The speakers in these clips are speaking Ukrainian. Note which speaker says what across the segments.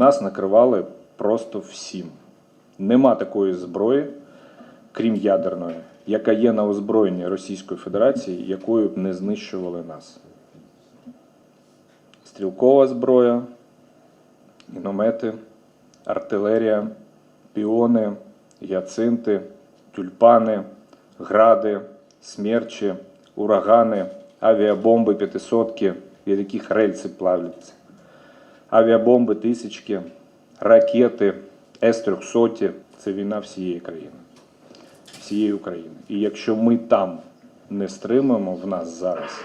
Speaker 1: нас накривали просто всім. Нема такої зброї, крім ядерної, яка є на озброєнні Російської Федерації, якою б не знищували нас. Стрілкова зброя, міномети, артилерія, піони, гіацинти, тюльпани, гради, смерчі, урагани, авіабомби п'ятисотки, від яких рельси плавляться, авіабомби тисячки, ракети С-300 це війна всієї країни, всієї України. І якщо ми там не стримаємо в нас зараз,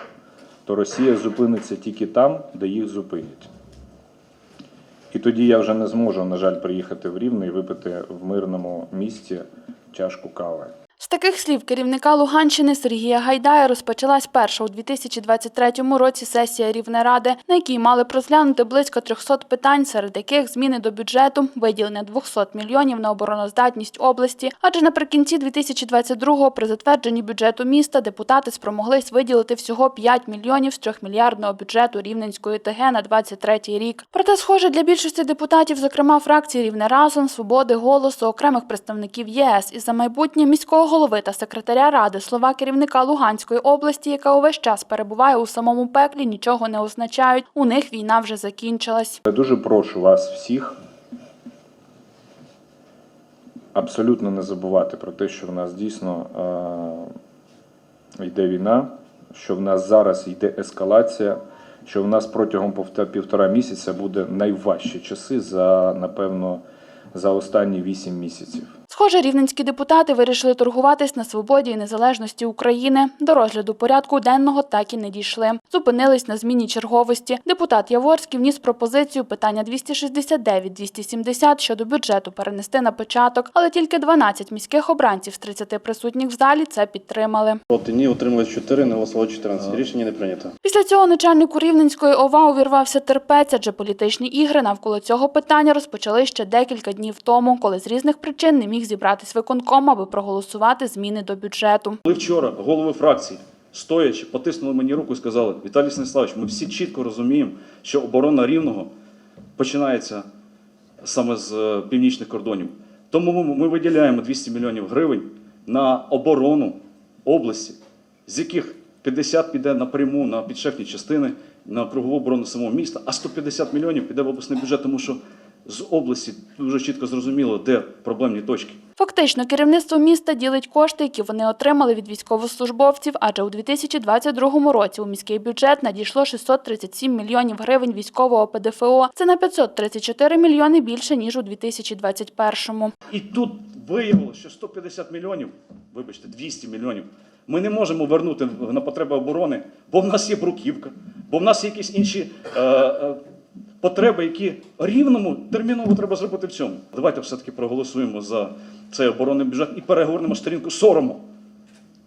Speaker 1: то Росія зупиниться тільки там, де їх зупинять. І тоді я вже не зможу, на жаль, приїхати в Рівне і випити в мирному місті чашку кави.
Speaker 2: З таких слів керівника Луганщини Сергія Гайдая розпочалась перша у 2023 році сесія Рівнеради, на якій мали розглянути близько 300 питань, серед яких зміни до бюджету, виділення 200 мільйонів на обороноздатність області. Адже наприкінці 2022-го при затвердженні бюджету міста депутати спромоглись виділити всього 5 мільйонів з 3 мільярдного бюджету Рівненської ТГ на 23 рік. Проте, схоже, для більшості депутатів, зокрема фракції Рівне разом, свободи голосу, окремих представників ЄС і за майбутнє міського голови та секретаря ради слова керівника Луганської області, яка увесь час перебуває у самому пеклі, нічого не означають. У них війна вже закінчилась.
Speaker 1: Я дуже прошу вас всіх абсолютно не забувати про те, що в нас дійсно е, йде війна, що в нас зараз йде ескалація, що в нас протягом півтора місяця буде найважчі часи за, напевно, за останні вісім місяців.
Speaker 2: Схоже, рівненські депутати вирішили торгуватись на свободі і незалежності України. До розгляду порядку денного так і не дійшли. Зупинились на зміні черговості. Депутат Яворський вніс пропозицію питання 269-270 щодо бюджету перенести на початок, але тільки 12 міських обранців з 30 присутніх в залі це підтримали.
Speaker 3: Проти ні, утрималось 4, не голосувало 14. Рішення не прийнято.
Speaker 2: Після цього начальнику Рівненської ОВА увірвався терпець, адже політичні ігри навколо цього питання розпочали ще декілька днів тому, коли з різних причин не міг зібратись виконком, аби проголосувати зміни до бюджету.
Speaker 4: Коли вчора голови фракцій, стоячи, потиснули мені руку і сказали: Віталій Станіславович, ми всі чітко розуміємо, що оборона рівного починається саме з е, північних кордонів. Тому ми, ми виділяємо 200 мільйонів гривень на оборону області, з яких 50 піде напряму на підшефні частини, на кругову оборону самого міста, а 150 мільйонів піде в обласний бюджет, тому що з області дуже чітко зрозуміло, де проблемні точки.
Speaker 2: Фактично, керівництво міста ділить кошти, які вони отримали від військовослужбовців, адже у 2022 році у міський бюджет надійшло 637 мільйонів гривень військового ПДФО. Це на 534 мільйони більше ніж у 2021.
Speaker 4: І тут виявилося, що 150 мільйонів, вибачте, 200 мільйонів, ми не можемо вернути на потреби оборони, бо в нас є бруківка, бо в нас є якісь інші е, е, потреби, які рівному терміново треба зробити в цьому. Давайте все-таки проголосуємо за цей оборонний бюджет і перегорнемо сторінку сорому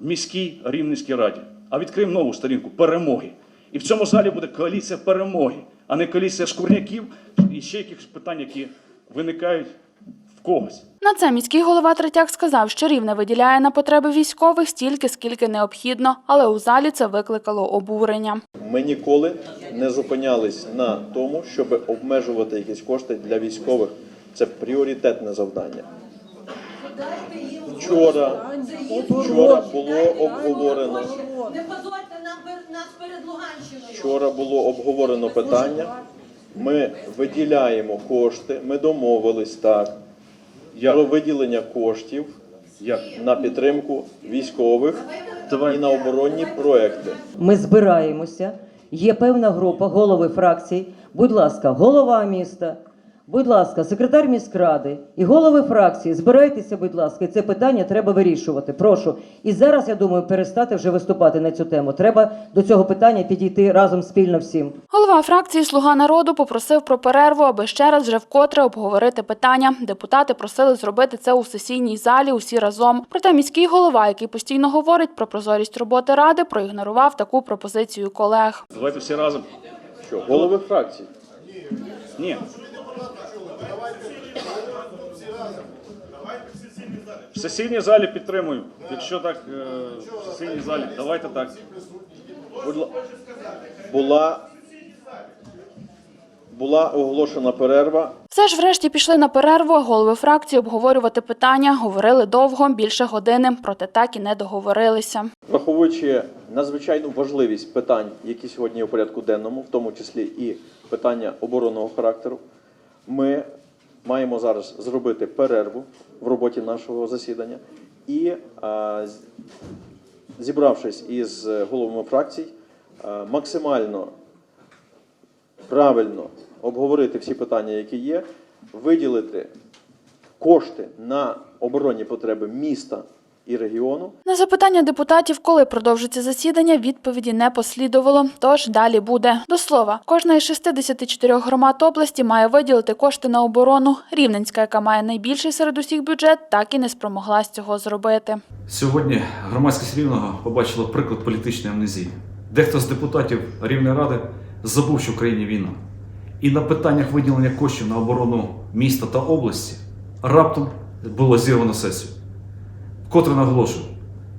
Speaker 4: в міській рівненській раді, а відкриємо нову сторінку перемоги. І в цьому залі буде коаліція перемоги, а не коаліція шкурняків і ще якихось питань, які виникають когось.
Speaker 2: На це міський голова Третяк сказав, що рівне виділяє на потреби військових стільки, скільки необхідно, але у залі це викликало обурення.
Speaker 5: Ми ніколи не зупинялись на тому, щоб обмежувати якісь кошти для військових. Це пріоритетне завдання. Вчора, вчора було обговорено.
Speaker 6: Не позорте нам нас перед Луганщиною.
Speaker 5: Вчора було обговорено питання. Ми виділяємо кошти. Ми домовились так? Про виділення коштів
Speaker 4: Як?
Speaker 5: на підтримку військових і на оборонні проекти.
Speaker 7: Ми збираємося. Є певна група, голови фракцій. Будь ласка, голова міста, будь ласка, секретар міськради і голови фракції. Збирайтеся, будь ласка, і це питання треба вирішувати. Прошу. І зараз я думаю перестати вже виступати на цю тему. Треба до цього питання підійти разом спільно всім.
Speaker 2: Голова фракції Слуга народу попросив про перерву, аби ще раз вже вкотре обговорити питання. Депутати просили зробити це у сесійній залі усі разом. Проте міський голова, який постійно говорить про прозорість роботи ради, проігнорував таку пропозицію колег.
Speaker 4: Давайте всі разом.
Speaker 5: Що голови фракцій?
Speaker 4: Ні. В сесійній залі підтримую. Якщо так, е, в сесійній залі, давайте так.
Speaker 5: Будь ла- була, була оголошена перерва.
Speaker 2: Все ж врешті пішли на перерву, голови фракції обговорювати питання. Говорили довго, більше години, проте так і не договорилися.
Speaker 5: Враховуючи надзвичайну важливість питань, які сьогодні є у порядку денному, в тому числі і питання оборонного характеру, ми маємо зараз зробити перерву в роботі нашого засідання. І, зібравшись із головами фракцій, максимально правильно обговорити всі питання, які є, виділити кошти на оборонні потреби міста і регіону.
Speaker 2: На запитання депутатів, коли продовжиться засідання, відповіді не послідувало. Тож далі буде. До слова, кожна із 64 громад області має виділити кошти на оборону. Рівненська, яка має найбільший серед усіх бюджет, так і не спромоглась цього зробити.
Speaker 4: Сьогодні громадськість Рівного побачила приклад політичної амнезії. Дехто з депутатів Рівної ради забув, що в країні війна. І на питаннях виділення коштів на оборону міста та області раптом було зірвано сесію. Вкотре наголошую,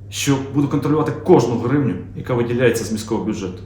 Speaker 4: що буду контролювати кожну гривню, яка виділяється з міського бюджету.